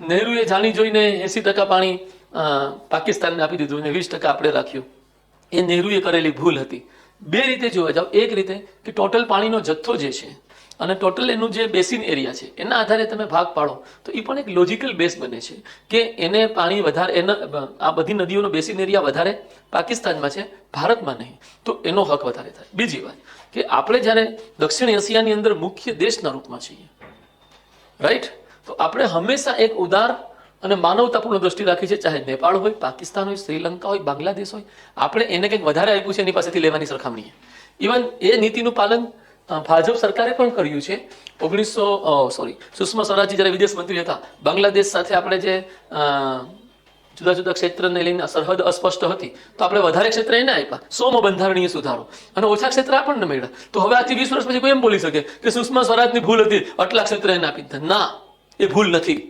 નહેરુએ જાણી જોઈને એસી ટકા પાણી પાકિસ્તાનને આપી દીધું અને વીસ ટકા આપણે રાખ્યું. એ નહેરુએ કરેલી ભૂલ હતી. બે રીતે જોવા જાવ. એક રીતે કે ટોટલ પાણીનો જથ્થો જે છે અને ટોટલ એનું જે બેસિન એરિયા છે, એના આધારે તમે ભાગ પાડો, તો એ પણ એક લોજિકલ બેસ બને છે કે એને પાણી વધારે, એના, આ બધી નદીઓનો બેસિન એરિયા વધારે પાકિસ્તાનમાં છે, ભારતમાં નહીં. તો એનો હક વધારે થાય. બીજી વાત કે આપણે જ્યારે દક્ષિણ એશિયાની અંદર મુખ્ય દેશના રૂપમાં છીએ રાઈટ તો આપણે હંમેશા એક ઉદાર અને માનવતાપૂર્ણ દ્રષ્ટિ રાખી છે, ચાહે નેપાળ હોય, પાકિસ્તાન હોય, શ્રીલંકા હોય, બાંગ્લાદેશ હોય. આપણે એને કંઈક વધારે આપ્યું છે એની પાસેથી લેવાની સરખામણીએ. ઇવન એ નીતિનું પાલન ભાજપ સરકારે પણ કર્યું છે. ઓગણીસો સોરી સુષ્મા સ્વરાજજી જ્યારે વિદેશ મંત્રી હતા, બાંગ્લાદેશ સાથે આપણે જે જુદા જુદા ક્ષેત્રને લઈને સરહદ અસ્પષ્ટ હતી, તો આપણે વધારે ક્ષેત્ર એને આપ્યા. સોમાં બંધારણીય સુધારો. અને ઓછા ક્ષેત્ર આપણને મળ્યા. તો હવે આથી વીસ વર્ષ પછી કોઈ એમ બોલી શકે કે સુષ્મા સ્વરાજની ભૂલ હતી, આટલા ક્ષેત્ર એને આપી દીધા. ના. એ ભૂલ નથી.